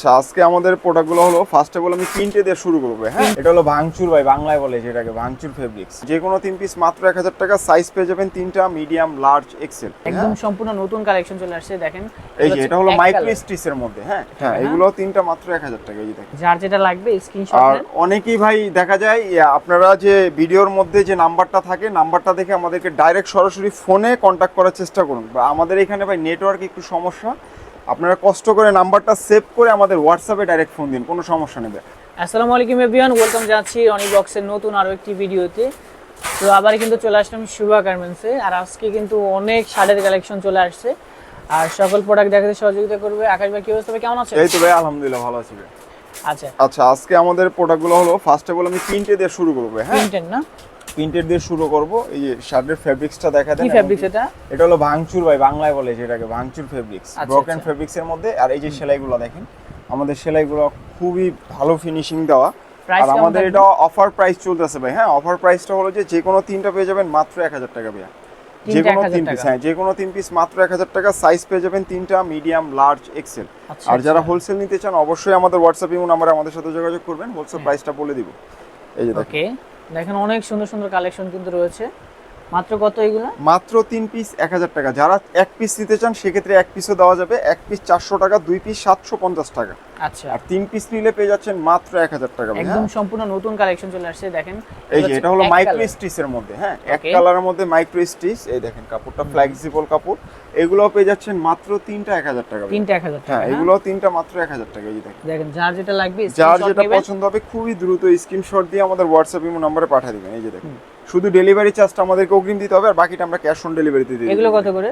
আচ্ছা আজকে আমাদের প্রোডাক্টগুলো হলো ফার্স্ট অফ অল আমি তিনটে দিয়ে শুরু করব হ্যাঁ? এটা হলো ভাঙচুর ভাই বাংলায় বলে যেটাকে ভাঙচুর ফেব্রিক্স যে কোনো তিন পিস মাত্র এক হাজার টাকা সাইজ পেয়ে যাবেন তিনটা মিডিয়াম লার্জ এক্সেল একদম সম্পূর্ণ নতুন কালেকশন চলে আসছে দেখেন। এই যে এটা হলো মাইক্রো colour। স্টিচের মধ্যে হ্যাঁ? হ্যাঁ হ্যাঁ। এগুলো তিনটা মাত্র এক হাজার টাকা এই দেখেন। যার যেটা লাগবে স্ক্রিনশট আর অনেকেই ভাই দেখা যায় আপনারা যে ভিডিওর মধ্যে যে নাম্বারটা থাকে নাম্বারটা দেখে আমাদেরকে ডাইরেক্ট সরাসরি ফোনে কন্ট্যাক্ট করার চেষ্টা করুন। বা আমাদের এখানে ভাই নেটওয়ার্ক একটু সমস্যা আপনারা কষ্ট করে নাম্বারটা সেভ করে আমাদের হোয়াটসঅ্যাপে ডাইরেক্ট ফোন দিন কোনো সমস্যা নেবে আসসালামু আলাইকুম এভরিওয়ান ওয়েলকাম জানাচ্ছি অনি বক্সের নতুন আরও একটি ভিডিওতে তো আবার কিন্তু চলে আসলাম শুভা গার্মেন্টসে আর আজকে কিন্তু অনেক শাড়ির কালেকশন চলে আসছে। আর সকল প্রোডাক্ট দেখাতে সহযোগিতা করবে। আকাশ ভাই কি অবস্থা? কেমন আছে এই তো ভাই আলহামদুলিল্লাহ ভালো আছি আচ্ছা। আচ্ছা আজকে আমাদের প্রোডাক্টগুলো হলো ফার্স্ট অফ অল আমি প্রিন্টে দিয়ে শুরু করব হ্যাঁ? প্রিন্টেড না? প্রিন্টের দিয়ে শুরু করব। এই যে শার্টের ফেব্রিক্সটা দেখা দেন কি এবং ফ্যাব্রিক্স এটা? এটা হলো ভাঙচুর ভাই বাংলায় বলে যেটাকে ভাঙচুর ফেব্রিক্স ব্রোকেন। ফেব্রিক্স এর মধ্যে। আর এই যে সেলাইগুলো দেখেন আমাদের সেলাইগুলো খুবই ভালো ফিনিশিং দেওয়া। আর আমাদের এটা অফার প্রাইস চলতেছে ভাই। হ্যাঁ অফার প্রাইসটা হলো যে যে কোনো তিনটা পেয়ে যাবেন মাত্র এক হাজার টাকা ভাইয়া। যে কোনো তিন পিস হ্যাঁ যে কোনো তিন পিস মাত্র এক হাজার টাকা। সাইজ পেয়ে যাবেন তিনটা মিডিয়াম লার্জ এক্সেল আর যারা আচ্ছা। হোলসেল নিতে চান অবশ্যই আমাদের হোয়াটসঅ্যাপ ইমো নাম্বারে আমাদের সাথে যোগাযোগ করবেন। হোলসেল প্রাইসটা বলে দিব। এই যে ওকে দেখেন অনেক সুন্দর সুন্দর কালেকশন কিন্তু রয়েছে। মাত্র কত এগুলো? মাত্র তিন পিস এক হাজার টাকা। যারা এক পিস নিতে চান সেক্ষেত্রে এক পিসও দেওয়া যাবে। এক পিস চারশো টাকা দুই পিস সাতশো পঞ্চাশ টাকা। আচ্ছা। আর তিন পিস নিলে পেয়ে যাচ্ছেন মাত্র এক হাজার টাকা একদম হ্যাঁ? সম্পূর্ণ নতুন কালেকশন চলে আসছে দেখেন। এই যে এটা হলো মাইক্রো colour। স্টিচের মধ্যে হ্যাঁ? এক কালারের মধ্যে মাইক্রো স্টিচ এই দেখেন কাপড়টা ফ্লেক্সিবল কাপড়। এগুলো পেয়ে যাচ্ছেন মাত্র তিনটা এক হাজার টাকা তিনটা এক হাজার হ্যাঁ না? এগুলো তিনটা মাত্র এক হাজার টাকা এই দেখেন। দেখেন যার যেটা লাগবে যার যেটা পছন্দ হবে খুবই দ্রুত স্ক্রিনশট দিয়ে আমাদের হোয়াটসঅ্যাপ ইমো নম্বরে পাঠিয়ে দিবেন এই যে দেখেন। শুধু ডেলিভারি চার্জটা আমাদেরকে অগ্রিম দিতে হবে আর বাকিটা আমরা ক্যাশ অন ডেলিভারিতে দিয়ে এগুলো কত করে?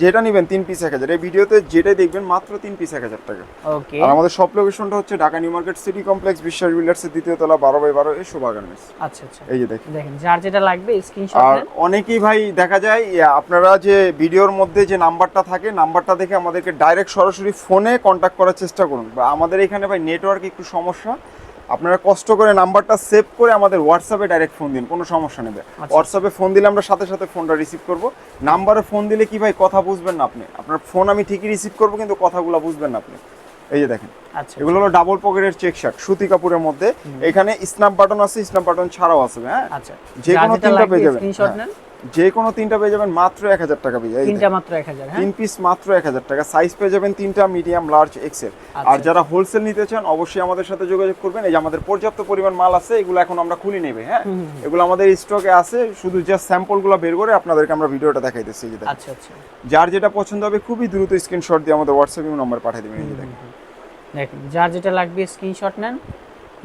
যেটা নেবেন তিন পিস এক হাজার। এই ভিডিওতে যেটাই দেখবেন মাত্র তিন পিস এক হাজার টাকা। ওকে আর আমাদের সব লোকেশনটা হচ্ছে Dhaka new market city complex Biswas বিল্ডার্সের দ্বিতীয় তলা বারো বাই বারো এই শোভা গার্মেন্টস আচ্ছা আচ্ছা। এই যে দেখেন। দেখেন যার যেটা লাগবে স্ক্রিনশট আর অনেকেই ভাই দেখা যায় আপনারা যে ভিডিওর মধ্যে যে নাম্বারটা থাকে নাম্বারটা দেখে আমাদেরকে ডাইরেক্ট সরাসরি ফোনে কন্ট্যাক্ট করার চেষ্টা করুন। বা আমাদের এখানে ভাই নেটওয়ার্ক একটু সমস্যা আপনারা কষ্ট করে নাম্বারটা সেভ করে আমাদের হোয়াটসঅ্যাপে ডাইরেক্ট ফোন দিন কোনো সমস্যা নেবে হোয়াটসঅ্যাপে ফোন দিলে আমরা সাথে সাথে ফোনটা রিসিভ করব। নাম্বারে ফোন দিলে কি ভাই কথা বুঝবেন না আপনি? আপনার ফোন আমি ঠিকই রিসিভ করব কিন্তু কথাগুলো বুঝবেন না আপনি। এই যে দেখেন আচ্ছা। এগুলো হলো ডাবল পকেটের চেক শার্ট সুতি কাপড়ের মধ্যে। এখানে স্ন্যাপ বাটন আছে স্ন্যাপ বাটন ছাড়াও আছে হ্যাঁ? আচ্ছা। যে কোনো তিনটা পেয়ে যাবেন স্ক্রিনশট। নেন? যে কোনো তিনটা পেয়ে যাবেন মাত্র এক হাজার টাকা পেয়ে যাবেন। তিনটা মাত্র 1000 হ্যাঁ? তিন পিস মাত্র এক হাজার টাকা। সাইজ পেয়ে যাবেন তিনটা মিডিয়াম লার্জ এক্সেল। আর যারা হোলসেল নিতে চান অবশ্যই আমাদের সাথে যোগাযোগ করবেন। এই যে আমাদের পর্যাপ্ত পরিমাণ মাল আছে এগুলো এখন আমরা খুলি নেবে হ্যাঁ? এগুলো আমাদের স্টকে আছে শুধু জাস্ট স্যাম্পলগুলো বের করে আপনাদেরকে আমরা ভিডিওটা দেখাইতেছি আচ্ছা আচ্ছা। যার যেটা পছন্দ হবে খুবই দ্রুত স্ক্রিনশট দিয়ে আমাদের হোয়াটসঅ্যাপ নাম্বার পাঠিয়ে দিবেন দেখেন। যার যেটা লাগবে স্ক্রিনশট নেন।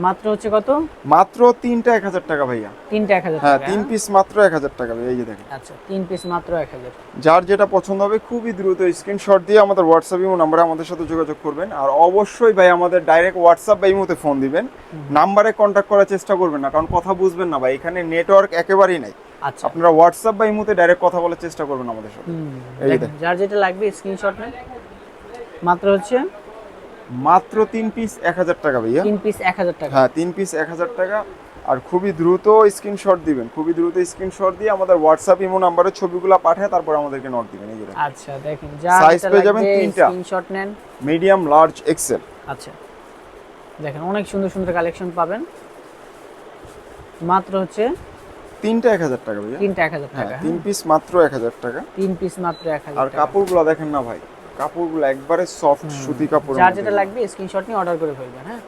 মাত্র হচ্ছে কত? মাত্র তিনটা এক হাজার টাকা ভাইয়া। তিনটা 1000 হ্যাঁ তিন? পিস মাত্র এক হাজার টাকা এই যে দেখেন। আচ্ছা তিন পিস মাত্র 1000 যার যেটা পছন্দ হবে খুবই দ্রুত স্ক্রিনশট দিয়ে আমাদের হোয়াটসঅ্যাপ ইমো নাম্বারে আমাদের সাথে যোগাযোগ করবেন। আর অবশ্যই ভাই আমাদের ডাইরেক্ট হোয়াটসঅ্যাপ বা ইমোতে ফোন দিবেন। নাম্বারে কন্ট্যাক্ট করার চেষ্টা করবেন না কারণ কথা বুঝবেন না ভাই এখানে নেটওয়ার্ক একেবারেই নাই। আচ্ছা। আপনারা হোয়াটসঅ্যাপ বা ইমোতে ডাইরেক্ট কথা বলার চেষ্টা করবেন আমাদের সাথে। যার যেটা লাগবে স্ক্রিনশট নেন। মাত্র হচ্ছে মাত্র তিন পিস এক হাজার টাকা ভাইয়া। তিন পিস 1000 টাকা। হ্যাঁ তিন পিস এক হাজার টাকা। আর খুবই দ্রুত স্ক্রিনশট দিবেন খুবই দ্রুত স্ক্রিনশট দিয়ে আমাদের হোয়াটসঅ্যাপ ইমো নাম্বারে ছবিগুলো পাঠায় তারপর আমাদেরকে নোট দিবেন এই যে আচ্ছা দেখেন Size যেটা পেয়ে যাবেন তিনটা। স্ক্রিনশট নেন। মিডিয়াম লার্জ এক্সেল আচ্ছা। দেখেন অনেক সুন্দর সুন্দর কালেকশন পাবেন। মাত্র হচ্ছে তিনটা এক হাজার টাকা ভাইয়া। তিনটা এক হাজার টাকা তিন পিস মাত্র এক হাজার টাকা। তিন পিস মাত্র 1000 আর টাকা। কাপড়গুলো দেখেন না ভাই। কাপড়গুলো একবারে সফট সুতি কাপড় যা যেটা লাগবে স্ক্রিনশট নিয়ে অর্ডার করে ফেলবেন হ্যাঁ?